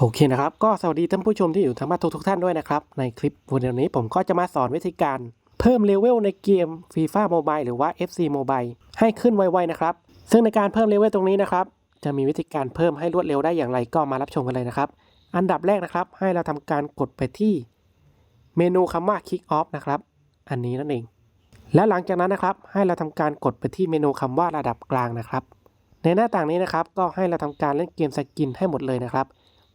โอเคนะครับ ก็สวัสดีท่านผู้ชมที่อยู่ทางบ้านทุกๆท่านด้วยนะครับ ในคลิปวันนี้ผมก็จะมาสอนวิธีการเพิ่มเลเวลในเกม FIFA Mobile หรือว่า FC Mobile ให้ขึ้นไวๆนะครับ ซึ่งในการเพิ่มเลเวลตรงนี้นะครับ จะมีวิธีการเพิ่มให้รวดเร็วได้อย่างไรก็มารับชมกันเลยนะครับ อันดับแรกนะครับ ให้เราทำการกดไปที่เมนูคำว่า Kick Off นะครับ อันนี้นั่นเอง และหลังจากนั้นนะครับ ให้เราทำการกดไปที่เมนูคำว่าระดับกลางนะครับ ในหน้าต่างนี้นะครับ ก็ให้เราทำการเล่นเกมสกินให้หมดเลยนะครับ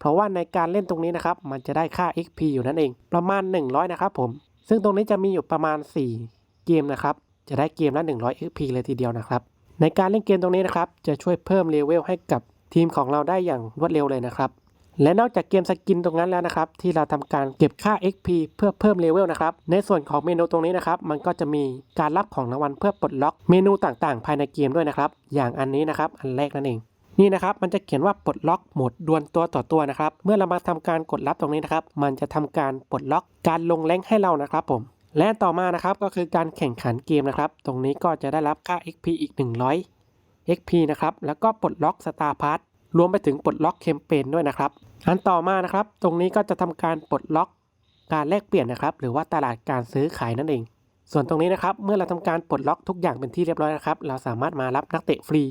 เพราะว่าในการเล่นตรงนี้นะครับ มันจะได้ค่า XP อยู่นั่นเอง ประมาณ 100 นะครับผม ซึ่งตรงนี้จะมีอยู่ประมาณ 4 เกมนะครับ จะได้เกมละ 100 XP เลยทีเดียวนะครับ ในการเล่นเกมตรงนี้นะครับ จะช่วยเพิ่มเลเวลให้กับทีมของเราได้อย่างรวดเร็วเลยนะครับ และนอกจากเกมสกินตรงนั้นแล้วนะครับ ที่เราทำการเก็บค่า XP เพื่อเพิ่มเลเวลนะครับ ในส่วนของเมนูตรงนี้นะครับ มันก็จะมีการรับของรางวัลเพื่อปลดล็อกเมนูต่างๆ ภายในเกมด้วยนะครับ อย่างอันนี้นะครับ อันแรกนั่นเอง นี่นะครับมันจะเขียนว่าปลดล็อกโหมดดวลตัวต่อตัวนะครับ เมื่อเรามาทำการกดรับตรงนี้นะครับ มันจะทำการปลดล็อกการลงแรงให้เรานะครับผม และต่อมานะครับก็คือการแข่งขันเกมนะครับ ตรงนี้ก็จะได้รับค่า XP อีก 100 XP นะครับแล้วก็ปลดล็อกสตาร์พาร์ทรวมไปถึงปลดล็อกเคมเปญด้วยนะครับอันต่อมานะครับ ตรงนี้ก็จะทำการปลดล็อกการแลกเปลี่ยนนะครับ หรือว่าตลาดการซื้อขายนั่นเอง ส่วนตรงนี้นะครับ เมื่อเราทำการปลดล็อกทุกอย่างเป็นที่เรียบร้อยนะครับ เราสามารถมารับนักเตะฟรี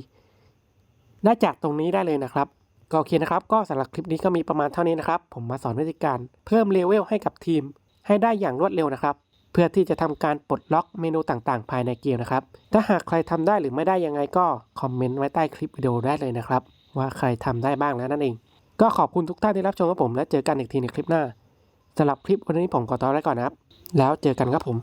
ได้จากตรงนี้ได้เลยนะครับ ก็โอเคนะครับ ก็สำหรับคลิปนี้ก็มีประมาณเท่านี้นะครับ ผมมาสอนวิธีการเพิ่มเลเวลให้กับทีม ให้ได้อย่างรวดเร็วนะครับ เพื่อที่จะทำการปลดล็อกเมนูต่างๆ ภายในเกมนะครับ ถ้าหากใครทำได้หรือไม่ได้ยังไงก็คอมเมนต์ไว้ใต้คลิปวิดีโอได้เลยนะครับ ว่าใครทำได้บ้างแล้วนั่นเอง ก็ขอบคุณทุกท่านที่รับชมกับผมและเจอกันอีกทีในคลิปหน้าสำหรับคลิปวันนี้ผมขอตัวลาไปก่อนนะครับ แล้วเจอกันครับผม